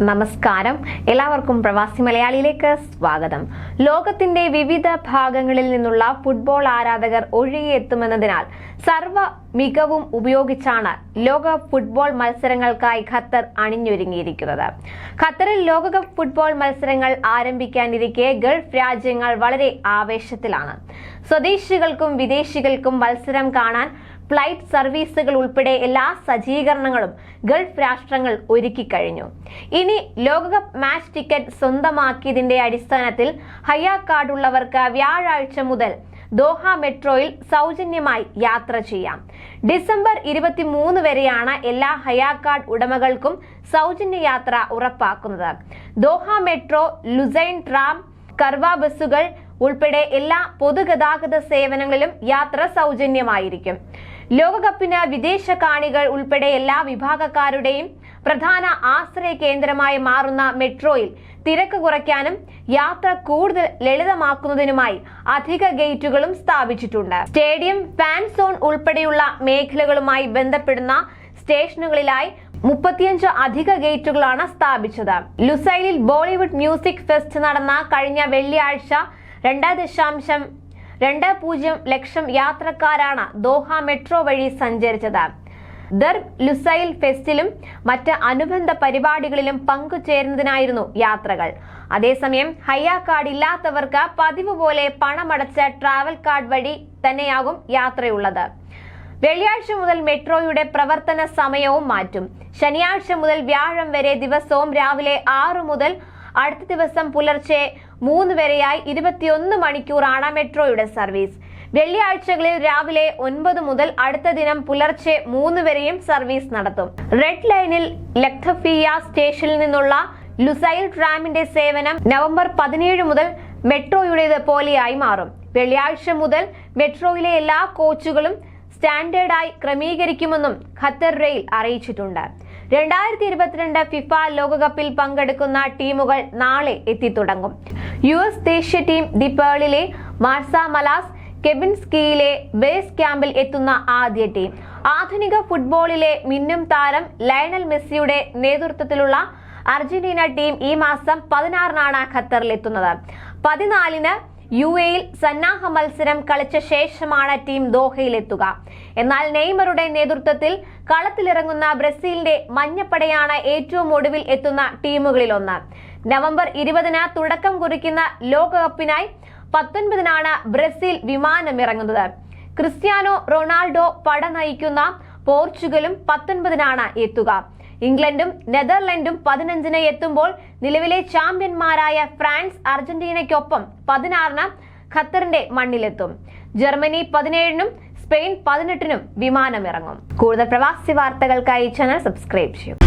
നമസ്കാരം. എല്ലാവർക്കും പ്രവാസി മലയാളിയിലേക്ക് സ്വാഗതം. ലോകത്തിന്റെ വിവിധ ഭാഗങ്ങളിൽ നിന്നുള്ള ഫുട്ബോൾ ആരാധകർ ഒഴുകിയെത്തുമെന്നതിനാൽ സർവ മികവും ഉപയോഗിച്ചാണ് ലോക ഫുട്ബോൾ മത്സരങ്ങൾക്കായി ഖത്തർ അണിഞ്ഞൊരുങ്ങിയിരിക്കുന്നത്. ഖത്തറിൽ ലോകകപ്പ് ഫുട്ബോൾ മത്സരങ്ങൾ ആരംഭിക്കാനിരിക്കെ ഗൾഫ് രാജ്യങ്ങൾ വളരെ ആവേശത്തിലാണ്. സ്വദേശികൾക്കും വിദേശികൾക്കും മത്സരം കാണാൻ ഫ്ലൈറ്റ് സർവീസുകൾ ഉൾപ്പെടെ എല്ലാ സജ്ജീകരണങ്ങളും ഗൾഫ് രാഷ്ട്രങ്ങൾ ഒരുക്കി കഴിഞ്ഞു. ഇനി ലോകകപ്പ് മാച്ച് ടിക്കറ്റ് സ്വന്തമാക്കിയതിന്റെ അടിസ്ഥാനത്തിൽ ഹയ കാർഡ് ഉള്ളവർക്ക് വ്യാഴാഴ്ച മുതൽ ദോഹ മെട്രോയിൽ സൗജന്യമായി യാത്ര ചെയ്യാം. ഡിസംബർ ഇരുപത്തിമൂന്ന് വരെയാണ് എല്ലാ ഹയ കാർഡ് ഉടമകൾക്കും സൗജന്യ യാത്ര ഉറപ്പാക്കുന്നത്. Doha metro Lusail tram Karwa ബസ്സുകൾ ഉൾപ്പെടെ എല്ലാ പൊതുഗതാഗത സേവനങ്ങളിലും യാത്ര സൗജന്യമായിരിക്കും. ലോകകപ്പിന് വിദേശ കാണികൾ ഉൾപ്പെടെ എല്ലാ വിഭാഗക്കാരുടെയും പ്രധാന ആശ്രയ കേന്ദ്രമായി മാറുന്ന മെട്രോയിൽ തിരക്ക് കുറയ്ക്കാനും യാത്ര കൂടുതൽ ലളിതമാക്കുന്നതിനുമായി അധിക ഗേറ്റുകളും സ്ഥാപിച്ചിട്ടുണ്ട്. സ്റ്റേഡിയം ഫാൻ സോൺ ഉൾപ്പെടെയുള്ള മേഖലകളുമായി ബന്ധപ്പെടുന്ന സ്റ്റേഷനുകളിലായി മുപ്പത്തിയഞ്ച് അധിക ഗേറ്റുകളാണ് സ്ഥാപിച്ചത്. ലുസൈലിൽ ബോളിവുഡ് മ്യൂസിക് ഫെസ്റ്റ് നടന്ന കഴിഞ്ഞ വെള്ളിയാഴ്ച രണ്ട് ദശാംശം രണ്ട് പൂജ്യം ലക്ഷം യാത്രക്കാരാണ് ദോഹ മെട്രോ വഴി സഞ്ചരിച്ചത്. ദർബ് ലുസൈൽ ഫെസ്റ്റിലും മറ്റ് അനുബന്ധ പരിപാടികളിലും പങ്കുചേരുന്നതിനായിരുന്നു യാത്രകൾ. അതേസമയം ഹയ്യ കാർഡ് ഇല്ലാത്തവർക്ക് പതിവ് പോലെ പണമടച്ച ട്രാവൽ കാർഡ് വഴി തന്നെയാകും യാത്രയുള്ളത്. വെള്ളിയാഴ്ച മുതൽ മെട്രോയുടെ പ്രവർത്തന സമയവും മാറ്റും. ശനിയാഴ്ച മുതൽ വ്യാഴം വരെ ദിവസവും രാവിലെ ആറു മുതൽ അടുത്ത ദിവസം പുലർച്ചെ മൂന്ന് വരെയായി ഇരുപത്തിയൊന്ന് മണിക്കൂറാണ് മെട്രോയുടെ സർവീസ്. വെള്ളിയാഴ്ചകളിൽ രാവിലെ ഒൻപത് മുതൽ അടുത്ത ദിനം പുലർച്ചെ മൂന്ന് വരെയും സർവീസ് നടത്തും. റെഡ് ലൈനിൽ ലക്തഫിയ സ്റ്റേഷനിൽ നിന്നുള്ള ലുസൈൽ ട്രാമിന്റെ സേവനം നവംബർ പതിനേഴ് മുതൽ മെട്രോയുടേത് പോലെയായി മാറും. വെള്ളിയാഴ്ച മുതൽ മെട്രോയിലെ എല്ലാ കോച്ചുകളും സ്റ്റാൻഡേർഡായി ക്രമീകരിക്കുമെന്നും ഖത്തർ റെയിൽ അറിയിച്ചിട്ടുണ്ട്. രണ്ടായിരത്തി ഇരുപത്തിരണ്ട് ഫിഫ ലോകകപ്പിൽ പങ്കെടുക്കുന്ന ടീമുകൾ നാളെ എത്തിത്തുടങ്ങും. യു എസ് ദേശീയ ടീം ദി പേളിലെ മാർസ മലാസ് കെബിൻസ്കിയിലെ ബേസ് ക്യാമ്പിൽ എത്തുന്ന ആദ്യ ടീം. ആധുനിക ഫുട്ബോളിലെ മിന്നും താരം ലയണൽ മെസ്സിയുടെ നേതൃത്വത്തിലുള്ള അർജന്റീന ടീം ഈ മാസം പതിനാറിനാണ് ഖത്തറിലെത്തുന്നത്. പതിനാലിന് യു എയിൽ സന്നാഹ മത്സരം കളിച്ച ശേഷമാണ് ടീം ദോഹയിലെത്തുക. എന്നാൽ നെയ്മറുടെ നേതൃത്വത്തിൽ കളത്തിലിറങ്ങുന്ന ബ്രസീലിന്റെ മഞ്ഞപ്പടയാണ് ഏറ്റവും ഒടുവിൽ എത്തുന്ന ടീമുകളിലൊന്ന്. നവംബർ ഇരുപതിന് തുടക്കം കുറിക്കുന്ന ലോകകപ്പിനായി പത്തൊൻപതിനാണ് ബ്രസീൽ വിമാനമിറങ്ങുന്നത്. ക്രിസ്ത്യാനോ റൊണാൾഡോ പട നയിക്കുന്ന പോർച്ചുഗലും പത്തൊൻപതിനാണ് എത്തുക. ഇംഗ്ലണ്ടും നെതർലൻഡും പതിനഞ്ചിന് എത്തുമ്പോൾ നിലവിലെ ചാമ്പ്യന്മാരായ ഫ്രാൻസ് അർജന്റീനയ്ക്കൊപ്പം പതിനാറിന് ഖത്തറിന്റെ മണ്ണിലെത്തും. ജർമ്മനി പതിനേഴിനും സ്പെയിൻ പതിനെട്ടിനും വിമാനമിറങ്ങും. കൂടുതൽ പ്രവാസി വാർത്തകൾക്കായി ചാനൽ സബ്സ്ക്രൈബ് ചെയ്യും.